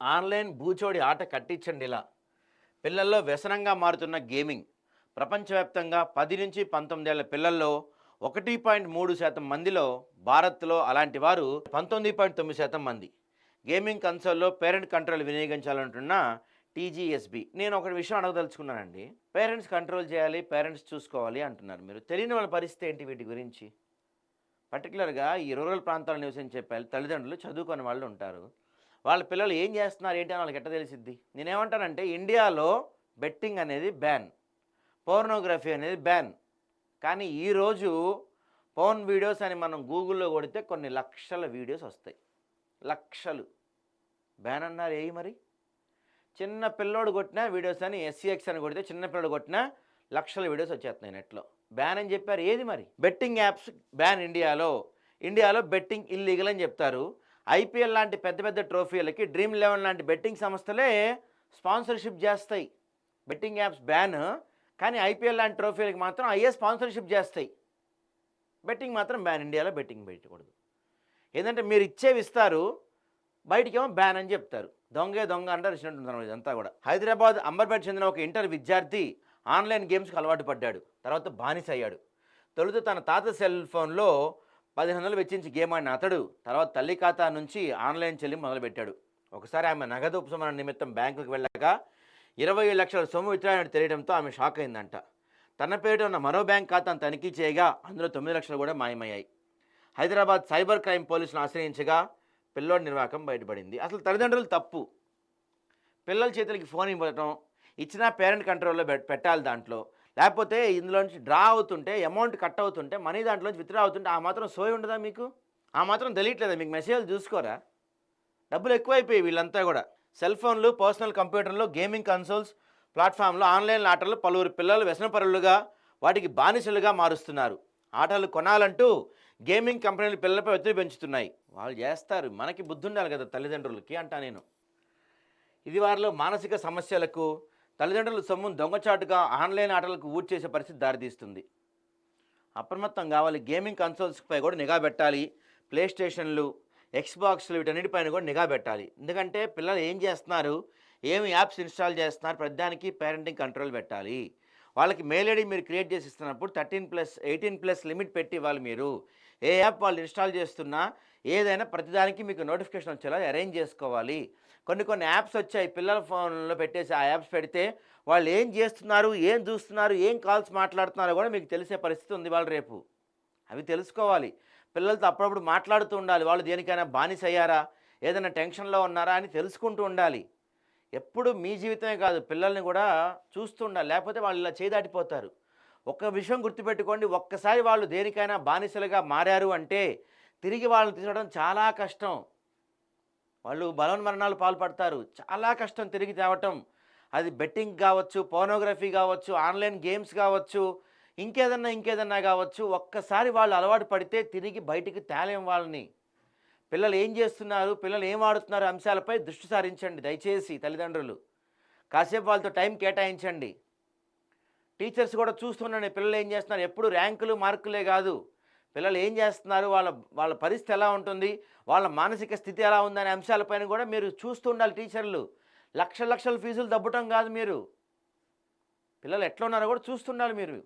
Online బూచోడి ఆట కట్టించండి ఇలా. పిల్లల్లో వ్యసనంగా మారుతున్న గేమింగ్. ప్రపంచవ్యాప్తంగా పది నుంచి పంతొమ్మిదేళ్ళ పిల్లల్లో ఒకటి పాయింట్ మూడు శాతం మందిలో భారత్లో అలాంటి వారు పంతొమ్మిది పాయింట్ తొమ్మిది శాతం మంది. గేమింగ్ కన్సోల్లో పేరెంట్ కంట్రోల్ వినియోగించాలంటున్న టీజీఎస్బి. నేను ఒక విషయం అడగదలుచుకున్నానండి. పేరెంట్స్ కంట్రోల్ చేయాలి పేరెంట్స్ చూసుకోవాలి అంటున్నారు మీరు. తెలియని వాళ్ళ పరిస్థితి ఏంటి వీటి గురించి? పర్టికులర్గా ఈ రూరల్ ప్రాంతాల్లో నివసించే తల్లిదండ్రులు చదువుకొని వాళ్ళు ఉంటారు. వాళ్ళ పిల్లలు ఏం చేస్తున్నారు ఏంటి అని వాళ్ళకి ఎట్ట తెలిసిద్ది? నేనేమంటానంటే ఇండియాలో బెట్టింగ్ అనేది బ్యాన్ పోర్నోగ్రఫీ అనేది బ్యాన్ కానీ ఈరోజు పౌన్ వీడియోస్ అని మనం గూగుల్లో కొడితే కొన్ని లక్షల వీడియోస్ వస్తాయి. లక్షలు. బ్యాన్ అన్నారు ఏవి మరి? చిన్న పిల్లోడు కొట్టిన వీడియోస్ అని ఎస్సీఎక్స్ అని కొడితే చిన్న పిల్లోడు కొట్టిన లక్షల వీడియోస్ వచ్చేస్తున్నాయి నెట్లో. బ్యాన్ అని చెప్పారు. ఏది మరి? బెట్టింగ్ యాప్స్ బ్యాన్ ఇండియాలో. ఇండియాలో బెట్టింగ్ ఇల్లీగల్ అని చెప్తారు. ఐపీఎల్ లాంటి పెద్ద పెద్ద ట్రోఫీలకి డ్రీమ్ లెవెన్ లాంటి బెట్టింగ్ సంస్థలే స్పాన్సర్షిప్ చేస్తాయి. Betting apps ban. కానీ ఐపీఎల్ లాంటి ట్రోఫీలకి మాత్రం అయ్యే స్పాన్సర్షిప్ చేస్తాయి. బెట్టింగ్ మాత్రం బ్యాన్ ఇండియాలో బెట్టింగ్ పెట్టకూడదు. ఏంటంటే మీరు ఇచ్చేవి ఇస్తారు బయటికేమో బ్యాన్ అని చెప్తారు. దొంగే దొంగ అంటారు ఇచ్చినట్టు ఇదంతా కూడా. హైదరాబాద్ అంబర్పేట చెందిన ఒక ఇంటర్ విద్యార్థి ఆన్లైన్ గేమ్స్కి అలవాటు పడ్డాడు. తర్వాత బానిస అయ్యాడు తొలుత తన తాత సెల్ ఫోన్లో పదిహేను వందలు వెచ్చించి గేమ్ ఆడిన అతడు తర్వాత తల్లి ఖాతా నుంచి ఆన్లైన్ చెల్లింపు మొదలుపెట్టాడు. ఒకసారి ఆమె నగదు ఉపశమన నిమిత్తం బ్యాంకుకు వెళ్ళాక ఇరవై లక్షల సొమ్ము విత్రాయని తెలియడంతో ఆమె షాక్ అయిందంట. తన పేరిట ఉన్న మరో బ్యాంక్ ఖాతాను తనిఖీ చేయగా అందులో తొమ్మిది లక్షలు కూడా మాయమయ్యాయి. హైదరాబాద్ సైబర్ క్రైమ్ పోలీసులను ఆశ్రయించగా పిల్లోడి నిర్వాహకం బయటపడింది. అసలు తల్లిదండ్రులు తప్పు. పిల్లల చేతులకి ఫోన్ ఇవ్వటం ఇచ్చిన పేరెంట్ కంట్రోల్లో పెట్టాలి దాంట్లో. లేకపోతే ఇందులో నుంచి డ్రా అవుతుంటే అమౌంట్ కట్ అవుతుంటే మనీ దాంట్లోంచి విత్డ్రా అవుతుంటే ఆ మాత్రం సోయి ఉండదా మీకు? ఆ మాత్రం తెలియట్లేదా? మీకు మెసేజ్లు చూసుకోరా? డబ్బులు ఎక్కువైపోయి వీళ్ళంతా కూడా. సెల్ ఫోన్లు పర్సనల్ కంప్యూటర్లు గేమింగ్ కన్సోల్స్ ప్లాట్ఫామ్లో ఆన్లైన్ ఆటలు పలువురు పిల్లలు వ్యసనపరులుగా వాటికి బానిసలుగా మారుస్తున్నారు. ఆటలు కొనాలంటూ గేమింగ్ కంపెనీలు పిల్లలపై ఒత్తిడి పెంచుతున్నాయి. వాళ్ళు చేస్తారు. మనకి బుద్ధి ఉండాలి కదా తల్లిదండ్రులకి అంటా నేను. ఇది వారిలో మానసిక సమస్యలకు తల్లిదండ్రుల సొమ్మును దొంగచాటుగా ఆన్లైన్ ఆటలకు ఊడ్చేసే పరిస్థితి దారితీస్తుంది. అప్రమత్తం కావాలి గేమింగ్ కన్సోల్స్పై కూడా నిఘా పెట్టాలి ప్లే స్టేషన్లు ఎక్స్బాక్స్లు వీటన్నిటిపైన కూడా నిఘా పెట్టాలి. ఎందుకంటే పిల్లలు ఏం చేస్తున్నారు? ఏమి యాప్స్ ఇన్స్టాల్ చేస్తున్నారు? ప్రతిదానికి పేరెంటింగ్ కంట్రోల్ పెట్టాలి. వాళ్ళకి మెయిల్ ఐడి మీరు క్రియేట్ చేసి ఇస్తున్నప్పుడు thirteen plus eighteen plus limit పెట్టి ఇవ్వాలి మీరు. ఏ యాప్ వాళ్ళు ఇన్స్టాల్ చేస్తున్నా ఏదైనా ప్రతిదానికి మీకు నోటిఫికేషన్ వచ్చేలా అరేంజ్ చేసుకోవాలి. కొన్ని కొన్ని యాప్స్ వచ్చాయి. పిల్లల ఫోన్లో పెట్టేసి ఆ యాప్స్ పెడితే వాళ్ళు ఏం చేస్తున్నారు ఏం చూస్తున్నారు ఏం కాల్స్ మాట్లాడుతున్నారో కూడా మీకు తెలిసే పరిస్థితి ఉంది వాళ్ళు రేపు. అవి తెలుసుకోవాలి. పిల్లలతో అప్పుడప్పుడు మాట్లాడుతూ ఉండాలి. వాళ్ళు దేనికైనా బానిస అయ్యారా ఏదైనా టెన్షన్లో ఉన్నారా? అని తెలుసుకుంటూ ఉండాలి. ఎప్పుడు మీ జీవితమే కాదు పిల్లల్ని కూడా చూస్తూ ఉండాలి. లేకపోతే వాళ్ళు ఇలా చేదాటిపోతారు ఒక్క విషయం గుర్తుపెట్టుకోండి. ఒక్కసారి వాళ్ళు దేనికైనా బానిసలుగా మారారు అంటే తిరిగి వాళ్ళని తీసుకోవడం చాలా కష్టం. వాళ్ళు బలవన్మరణాలు పాల్పడతారు. చాలా కష్టం తిరిగి తేవటం. అది బెట్టింగ్ కావచ్చు పోర్నోగ్రఫీ కావచ్చు ఆన్లైన్ గేమ్స్ కావచ్చు ఇంకేదన్నా ఇంకేదన్నా కావచ్చు ఒక్కసారి వాళ్ళు అలవాటు పడితే తిరిగి బయటికి తేలేం వాళ్ళని. పిల్లలు ఏం చేస్తున్నారు పిల్లలు ఏం ఆడుతున్నారు అంశాలపై దృష్టి సారించండి దయచేసి తల్లిదండ్రులు. కాసేపు వాళ్ళతో టైం కేటాయించండి. టీచర్స్ కూడా చూస్తున్నాను పిల్లలు ఏం చేస్తున్నారు? ఎప్పుడు ర్యాంకులు మార్కులే కాదు. పిల్లలు ఏం చేస్తున్నారు? వాళ్ళ వాళ్ళ పరిస్థితి ఎలా ఉంటుంది? వాళ్ళ మానసిక స్థితి ఎలా ఉందనే అంశాలపైన కూడా మీరు చూస్తూ ఉండాలి టీచర్లు. లక్ష లక్షల ఫీజులు దబ్బటం కాదు మీరు. పిల్లలు ఎట్లా ఉన్నారో కూడా చూస్తుండాలి మీరు.